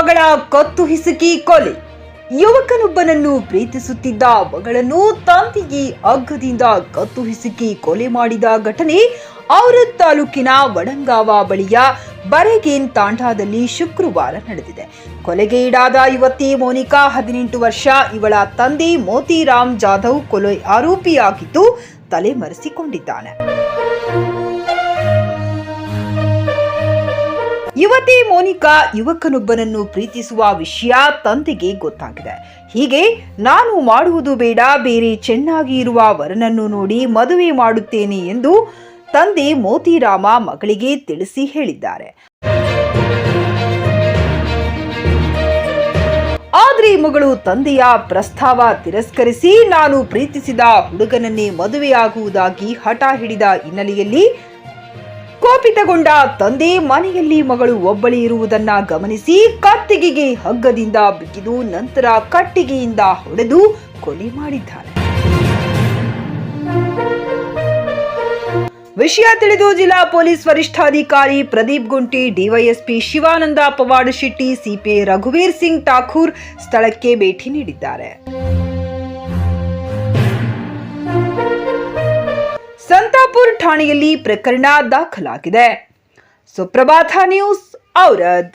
ಕತ್ತು ಹಿಸುಕಿ ಕೊಲೆ. ಯುವಕನೊಬ್ಬನನ್ನು ಪ್ರೀತಿಸುತ್ತಿದ್ದ ಮಗಳನ್ನು ತಂದೆಗೆ ಅಗ್ಗದಿಂದ ಕತ್ತು ಹಿಸುಕಿ ಕೊಲೆ ಮಾಡಿದ ಘಟನೆ ಔರದ್ ತಾಲೂಕಿನ ವಡಂಗಾವ ಬಳಿಯ ಬರೆಗೇನ್ ತಾಂಡಾದಲ್ಲಿ ಶುಕ್ರವಾರ ನಡೆದಿದೆ. ಕೊಲೆಗೆ ಈಡಾದ ಯುವತಿ ಮೋನಿಕಾ ಹದಿನೆಂಟು ವರ್ಷ, ಇವಳ ತಂದೆ ಮೋತಿರಾಮ್ ಜಾಧವ್ ಕೊಲೆ ಆರೋಪಿಯಾಗಿದ್ದು ತಲೆಮರೆಸಿಕೊಂಡಿದ್ದಾನೆ. ಯುವತಿ ಮೋನಿಕಾ ಯುವಕನೊಬ್ಬನನ್ನು ಪ್ರೀತಿಸುವ ವಿಷಯ ತಂದೆಗೆ ಗೊತ್ತಾಗಿದೆ. ಹೀಗೆ ನಾನು ಮಾಡುವುದು ಬೇಡ, ಬೇರೆ ಚೆನ್ನಾಗಿ ಇರುವ ವರನನ್ನು ನೋಡಿ ಮದುವೆ ಮಾಡುತ್ತೇನೆ ಎಂದು ತಂದೆ ಮೋತಿರಾಮ ಮಗಳಿಗೆ ತಿಳಿಸಿ ಹೇಳಿದ್ದಾರೆ. ಆದ್ರೆ ಮಗಳು ತಂದೆಯ ಪ್ರಸ್ತಾವ ತಿರಸ್ಕರಿಸಿ ನಾನು ಪ್ರೀತಿಸಿದ ಹುಡುಗನನ್ನೇ ಮದುವೆಯಾಗುವುದಾಗಿ ಹಠ ಹಿಡಿದ ಹಿನ್ನೆಲೆಯಲ್ಲಿ ಕೋಪಿತಗೊಂಡ ತಂದೆ ಮನೆಯಲ್ಲಿ ಮಗಳು ಒಬ್ಬಳಿ ಇರುವುದನ್ನ ಗಮನಿಸಿ ಕತ್ತಿಗೆಗೆ ಹಗ್ಗದಿಂದ ಬಿಗಿದು ನಂತರ ಕಟ್ಟಿಗೆಯಿಂದ ಹೊಡೆದು ಕೊಲೆ ಮಾಡಿದ್ದಾನೆ ವಿಷಯ ತಿಳಿದು ಜಿಲ್ಲಾ ಪೊಲೀಸ್ ವರಿಷ್ಠಾಧಿಕಾರಿ ಪ್ರದೀಪ್ ಗುಂಟಿ, ಡಿವೈಎಸ್ಪಿ ಶಿವಾನಂದ ಪವಾಡಶೆಟ್ಟಿ ಸಿಪಿಐ ರಘುವೀರ್ ಸಿಂಗ್ ಠಾಕೂರ್ ಸ್ಥಳಕ್ಕೆ ಭೇಟಿ ನೀಡಿದ್ದಾರೆ. ಸಂತಾಪುರ್ ಠಾಣೆಯಲ್ಲಿ ಪ್ರಕರಣ ದಾಖಲಾಗಿದೆ. ಸುಪ್ರಭಾತ ನ್ಯೂಸ್ ಔರದ್.